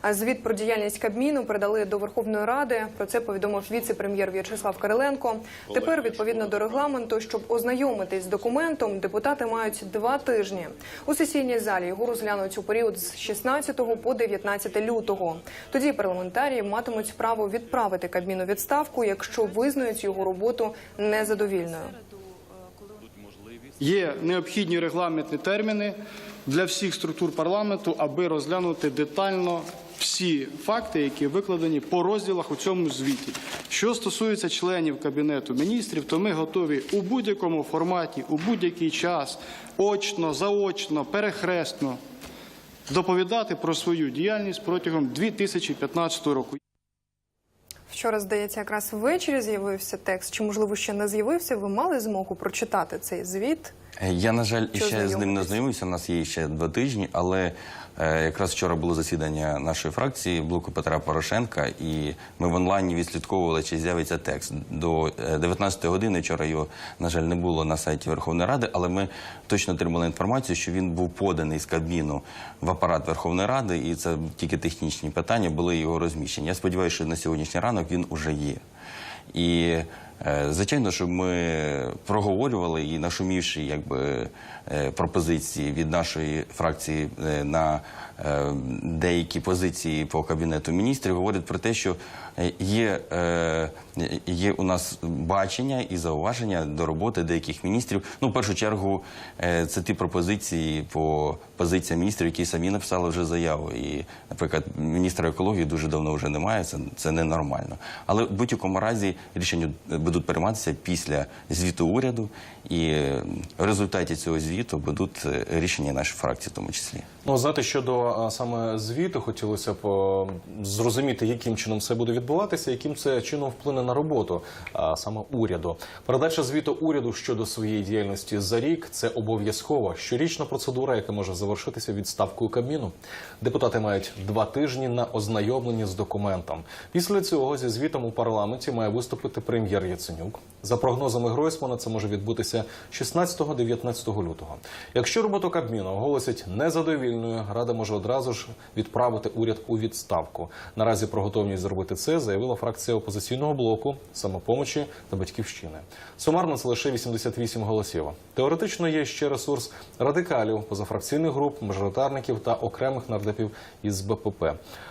А Звіт про діяльність Кабміну передали до Верховної Ради. Про це повідомив віце-прем'єр В'ячеслав Кириленко. Тепер, відповідно до регламенту, щоб ознайомитись з документом, депутати мають два тижні. У сесійній залі його розглянуть у період з 16 по 19 лютого. Тоді парламентарії матимуть право відправити Кабміну відставку, якщо визнають його роботу незадовільною. Є необхідні регламентні терміни для всіх структур парламенту, аби розглянути детально всі факти, які викладені по розділах у цьому звіті. Що стосується членів кабінету міністрів, то ми готові у будь-якому форматі, у будь-який час, очно, заочно, перехресно доповідати про свою діяльність протягом 2015 року. Вчора, здається, якраз ввечері з'явився текст. Чи можливо ще не з'явився? Ви мали змогу прочитати цей звіт? Я, на жаль, Що ще з ним не ознайомився. У нас є ще два тижні, але е, якраз вчора було засідання нашої фракції блоку Петра Порошенка, і ми в онлайні відслідковували, чи з'явиться текст до 19 години. Вчора його, на жаль, не було на сайті Верховної Ради, але ми точно отримали інформацію, що він був поданий з Кабміну в апарат Верховної Ради, і це тільки технічні питання були його розміщені. Я сподіваюся, що на сьогоднішній ранок він уже є. І е, звичайно, що ми проговорювали і нашумівши якби е, пропозиції від нашої фракції е, на е, деякі позиції по кабінету міністрів, говорять про те, що е, є, е, є у нас бачення і зауваження до роботи деяких міністрів. Ну, в першу чергу, е, це ті пропозиції по позиціям міністрів, які самі написали вже заяву. І, наприклад, міністра екології дуже давно вже немає. Це, це ненормально. Але в будь-якому разі рішення будуть прийматися після звіту уряду, і е, в результаті цього звіту будуть е, рішення нашої фракції, в тому числі. Ну, знаєте, щодо саме звіту, хотілося б зрозуміти, яким чином все буде відбуватися, яким це чином вплине на роботу а, саме уряду. Передача звіту уряду щодо своєї діяльності за рік це обов'язкова щорічна процедура, яка може завершитися відставкою Кабміну. Депутати мають два тижні на ознайомлення з документом. Після цього зі звітом у парламенті має виступити прем'єр Яценюк. За прогнозами Гройсмана, це може відбутися 16-19 лютого. Якщо роботу Кабміну оголосять незадовільною, рада може одразу ж відправити уряд у відставку. Наразі про готовність зробити це заявила фракція опозиційного блоку, самопомочі та батьківщини. Сумарно це лише 88 голосів. Теоретично є ще ресурс радикалів, позафракційних груп, мажоритарників та окремих нардепів із БПП.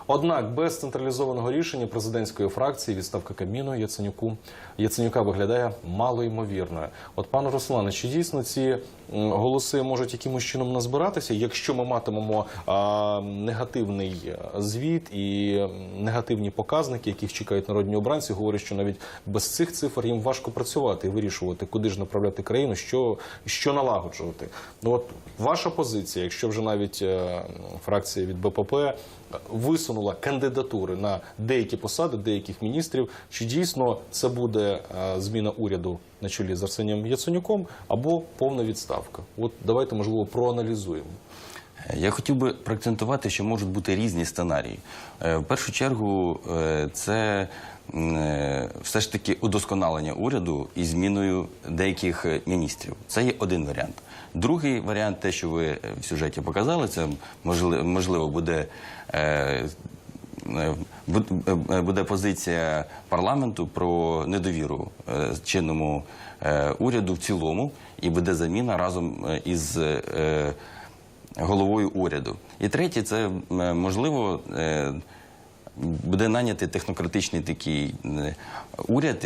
Однак без централізованого рішення президентської фракції відставка Кабміну Яценюку Яценюка виглядає малоймовірною. От пане Руслане, чи дійсно ці голоси можуть якимось чином назбиратися, якщо ми матимемо а, негативний звіт і негативні показники, яких чекають народні обранці, говорять, що навіть без цих цифр їм важко працювати і вирішувати, куди ж направляти країну, що, що налагоджувати. Ну от ваша позиція, якщо вже навіть е, фракція від БПП висунула кандидатури на деякі посади деяких міністрів, чи дійсно це буде е, зміна уряду на чолі з Арсенієм Яценюком або повна відставка? От давайте можливо проаналізуємо. Я хотів би проакцентувати, що можуть бути різні сценарії. Е, В першу чергу, е, це е, все ж таки удосконалення уряду і зміною деяких міністрів. Це є один варіант. Другий варіант, те, що ви в сюжеті показали, це можливо, буде. буд- Буде позиція парламенту про недовіру чинному уряду в цілому, і буде заміна разом із головою уряду. І третє, це е, можливо. е, Буде нанятий технократичний такий е, уряд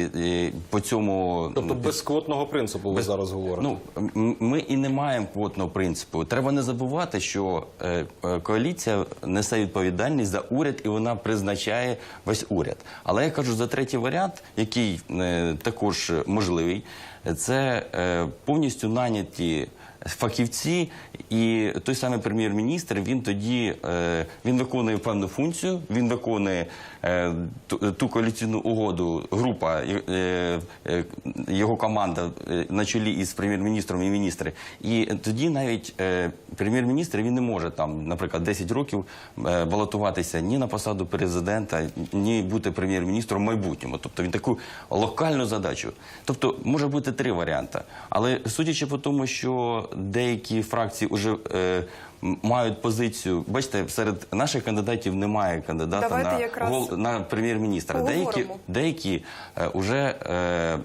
по цьому Тобто без квотного принципу ви без- зараз говорите. Ну ми і не маємо квотного принципу. Треба не забувати, що коаліція несе відповідальність за уряд і вона призначає весь уряд. Але я кажу за третій варіант, який також можливий, це повністю наняті. Фахівці і той самий прем'єр-міністр він тоді е, він виконує певну функцію, він виконує е, ту, коаліційну угоду. Група е, його команда на чолі із прем'єр-міністром і міністри. І тоді навіть прем'єр-міністр він не може там, наприклад, 10 років балотуватися ні на посаду президента, ні бути прем'єр-міністром майбутньому. Тобто він таку локальну задачу. Тобто може бути три варіанти. Але судячи по тому, що деякі фракції вже е, мають позицію. Бачите, серед наших кандидатів немає кандидата Давайте на, якраз гол- на прем'єр-міністра. Деякі, деякі е, вже е,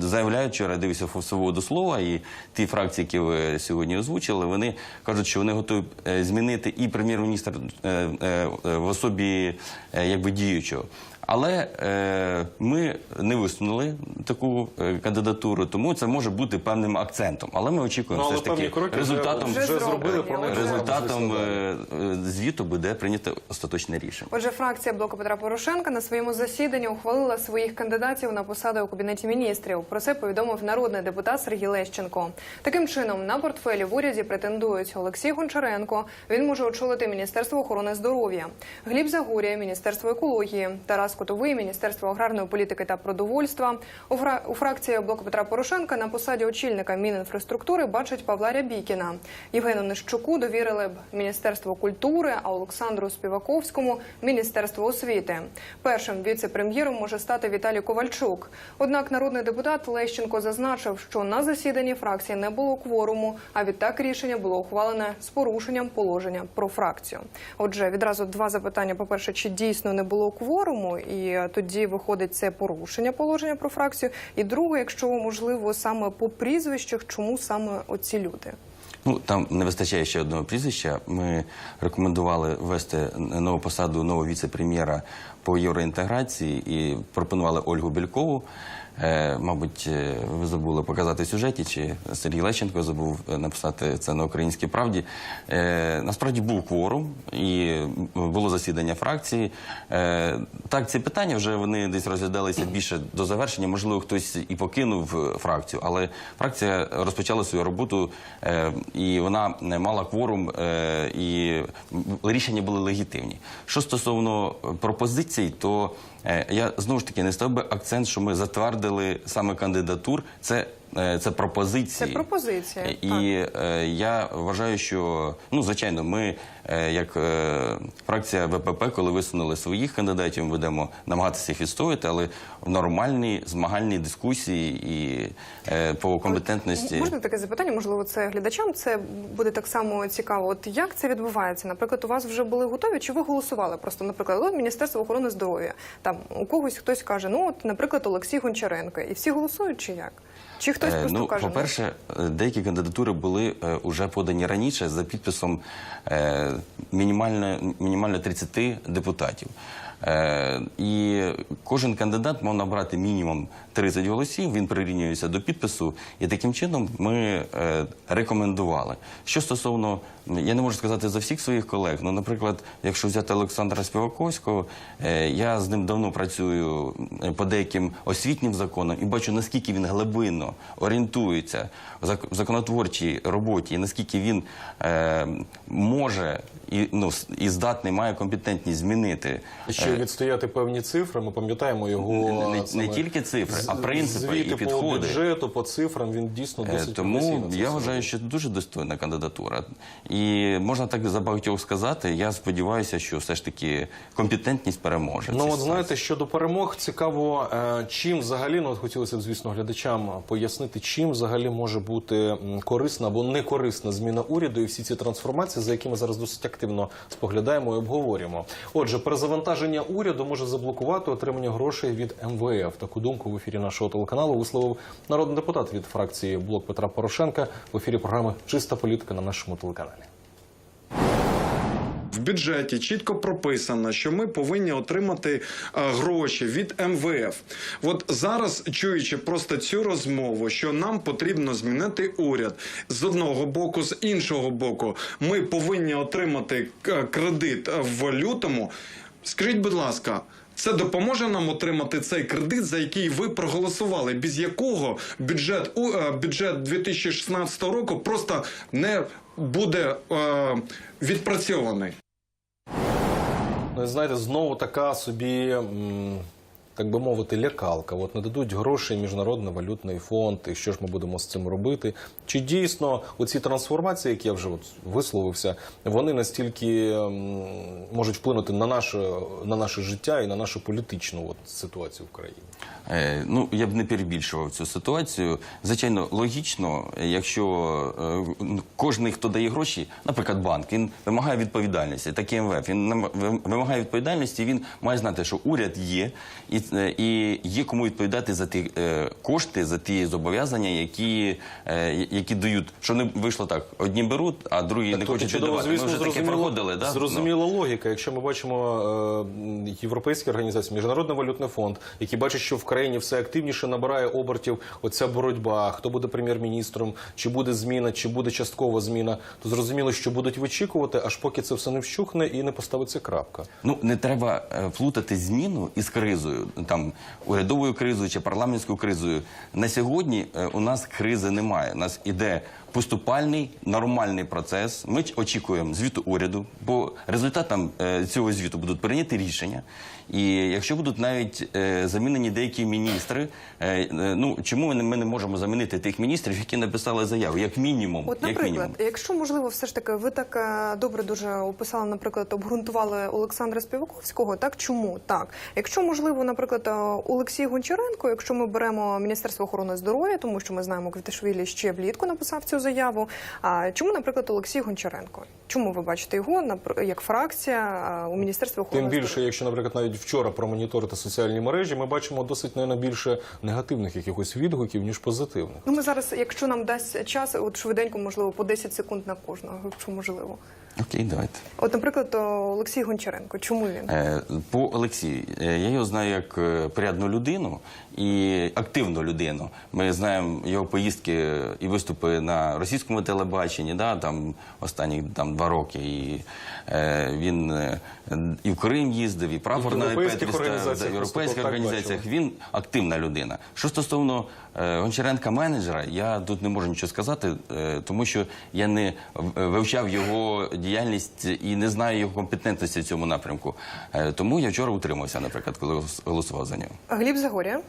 заявляють, вчора я дивився в свободу слова, і ті фракції, які ви сьогодні озвучили, вони кажуть, що вони готові е, змінити і прем'єр-міністр е, е, е, в особі е, якби діючого. Але е, ми не висунули таку е, кандидатуру, тому це може бути певним акцентом. Але ми очікуємо Ну, але все ж таки кроки результатом Вже вже зробили про результатом е, е, звіту буде прийнято остаточне рішення. Отже, фракція блоку Петра Порошенка на своєму засіданні ухвалила своїх кандидатів на посади у кабінеті міністрів. Про це повідомив народний депутат Сергій Лещенко. Таким чином, на портфелі в уряді претендують Олексій Гончаренко. Він може очолити Міністерство охорони здоров'я, Гліб Загорія, Міністерство екології, Тарас Котовий, Міністерство аграрної політики та продовольства. У, фра... у фракції блоку Петра Порошенка на посаді очільника Мінінфраструктури бачать Павла Рябікіна. Євгену Нищуку довірили б Міністерство культури, а Олександру Співаковському Міністерство освіти. Першим віце-прем'єром може стати Віталій Ковальчук. Однак народний депутат Лещенко зазначив, що на засіданні фракції не було кворуму, а відтак рішення було ухвалене з порушенням положення про фракцію. Отже, відразу два запитання: по перше, чи дійсно не було кворуму, і тоді виходить це порушення положення про фракцію. І друге, якщо можливо саме по прізвищах, чому саме оці люди? Ну там не вистачає ще одного прізвища. Ми рекомендували ввести нову посаду нового віце-прем'єра по євроінтеграції і пропонували Ольгу Бількову. Е, мабуть, е, ви забули показати сюжеті, чи Сергій Лещенко забув е, написати це на українській правді. Насправді був кворум і було засідання фракції. Так, ці питання вже вони десь розглядалися більше до завершення. Можливо, хтось і покинув фракцію, але фракція розпочала свою роботу і вона мала кворум, і рішення були легітимні. Що стосовно е, пропозицій, то е, я знову ж таки не став би акцент, що ми затвердили саме кандидатур. Це це пропозиції. Це пропозиція, Е, І е, я вважаю, що ну звичайно, ми е, як е, фракція ВПП, коли висунули своїх кандидатів, ми будемо намагатися їх відстояти, але в нормальній змагальній дискусії і е, по компетентності. Можна таке запитання? Можливо, це глядачам це буде так само цікаво. От як це відбувається? Наприклад, у вас вже були готові? Чи ви голосували просто? Наприклад, от Міністерство охорони здоров'я. Там у когось хтось каже, ну от, наприклад, Олексій Гончаренко, і всі голосують, чи як? Чи хтось Е, просто ну, каже, по-перше, е, деякі кандидатури були е, уже подані раніше за підписом мінімально, мінімально 30 депутатів. Е, і кожен кандидат мав набрати мінімум 30 голосів. Він прирівнюється до підпису, і таким чином ми е, рекомендували. Що стосовно, я не можу сказати за всіх своїх колег. Ну, наприклад, якщо взяти Олександра Співаковського, е, я з ним давно працюю по деяким освітнім законам і бачу, наскільки він глибинно орієнтується в законотворчій роботі, і наскільки він може і, ну, і здатний, має компетентність змінити. Ще відстояти певні цифри. Ми пам'ятаємо його Не- не- саме не тільки цифри, а принципи звіти і по бюджету, по цифрам. Він дійсно Е, досить Тому я вважаю, що дуже достойна кандидатура. І можна так за багатьох сказати. Я сподіваюся, що все ж таки компетентність переможе. Ну от знаєте, щодо перемог, цікаво, е, чим взагалі, ну от хотілося б, звісно, глядачам пояснити, чим взагалі може бути корисна або не корисна зміна уряду і всі ці трансформації, за якими зараз досить активно споглядаємо і обговорюємо. Отже, перезавантаження уряду може заблокувати отримання грошей від МВФ. Таку думку в ефірі нашого телеканалу висловив народний депутат від фракції Блок Петра Порошенка в ефірі програми Чиста політика на нашому телеканалі. В бюджеті чітко прописано, що ми повинні отримати е, гроші від МВФ. От зараз, чуючи просто цю розмову, що нам потрібно змінити уряд з одного боку, з іншого боку, ми повинні отримати е, кредит в лютому. Скажіть, будь ласка. Це допоможе нам отримати цей кредит, за який ви проголосували, без якого бюджет е, бюджет 2016 року просто не буде е, відпрацьований. Ну, знаєте, знову така собі м, так би мовити, лякалка. От не дадуть грошей Міжнародний валютний фонд, і що ж ми будемо з цим робити? Чи дійсно оці трансформації, які я вже от висловився, вони настільки ем, можуть вплинути на наше, на наше життя і на нашу політичну от, ситуацію в країні? Е, Ну, я б не перебільшував цю ситуацію. Звичайно, логічно, якщо е, ну, кожен, хто дає гроші, наприклад, банк, він вимагає відповідальності, так і МВФ, він нам- вимагає відповідальності, він має знати, що уряд є, і, е, і є кому відповідати за ті е, кошти, за ті зобов'язання, які, е, які дають. Що не вийшло так, одні беруть, а другі не Тобто, хочуть чудово, віддавати. Ми вже таке проходили, да? Ну. зрозуміла логіка. Якщо ми бачимо е, європейські організації, Міжнародний валютний фонд, які бачать, що в країні все активніше набирає обертів оця боротьба, хто буде прем'єр-міністром, чи буде зміна, чи буде часткова зміна, то зрозуміло, що будуть вичікувати, аж поки це все не вщухне і не поставиться крапка. Ну не треба е, плутати зміну із кризою, там урядовою кризою чи парламентською кризою. На сьогодні е, у нас кризи немає. У нас іде поступальний нормальний процес. Ми очікуємо звіту уряду. По результатам е, цього звіту будуть прийняті рішення. І якщо будуть навіть е, замінені деякі міністри, е, ну чому ми не, можемо замінити тих міністрів, які написали заяву, як мінімум, От, як наприклад, мінімум. якщо можливо, все ж таки, ви так добре дуже описали, наприклад, обґрунтували Олександра Співаковського. Так чому так? Якщо можливо, наприклад, Олексій Гончаренко, якщо ми беремо Міністерство охорони здоров'я, тому що ми знаємо, Квіташвілі ще влітку написав цю заяву. А чому, наприклад, Олексій Гончаренко? Чому ви бачите його як фракція у Міністерстві охорони Тим більше, якщо, наприклад, навіть вчора промоніторити соціальні мережі, ми бачимо досить наверное, більше негативних якихось відгуків ніж позитивних. Ну ми зараз, якщо нам дасть час, от швиденько, можливо, по 10 секунд на кожного, якщо можливо. Окей, давайте. От, наприклад, Олексій Гончаренко, чому він? Е, По Олексію, е, я його знаю як е, порядну людину і активну людину. Ми знаємо його поїздки і виступи на російському телебаченні, да, там останні там, два роки. І е, він і в Крим їздив, і прапор на ставив, організаціях да, в європейських організаціях. Він активна людина. Що стосовно Гончаренка менеджера, я тут не можу нічого сказати, е, тому що я не вивчав його діяльність і не знаю його компетентності в цьому напрямку. Е, тому я вчора утримався, наприклад, коли голосував за нього. Гліб Загорія.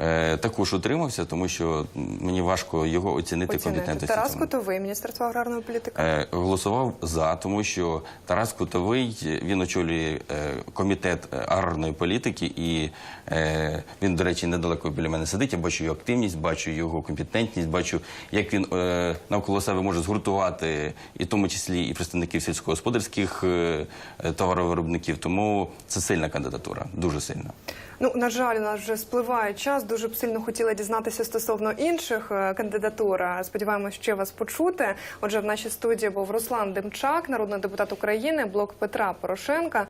Е, також утримався, тому що мені важко його оцінити Оцінити. компетентності. Тарас цьому. Котовий, Міністерство аграрної політики. Е, голосував за, тому що Тарас Кутовий він очолює е, комітет е, аграрної політики, і е, він, до речі, недалеко біля мене сидить. Я бачу його активність, бачу його компетентність, бачу, як він е, навколо себе може згуртувати, і в тому числі і представників сільськогосподарських е, товаровиробників. Тому це сильна кандидатура, дуже сильна. Ну на жаль, у нас вже спливає час. Дуже сильно хотіла дізнатися стосовно інших е, кандидатур. Сподіваємось, ще вас почути. Отже, в нашій студії був Руслан Демчак, народний депутат України, блок Петра Порошенка.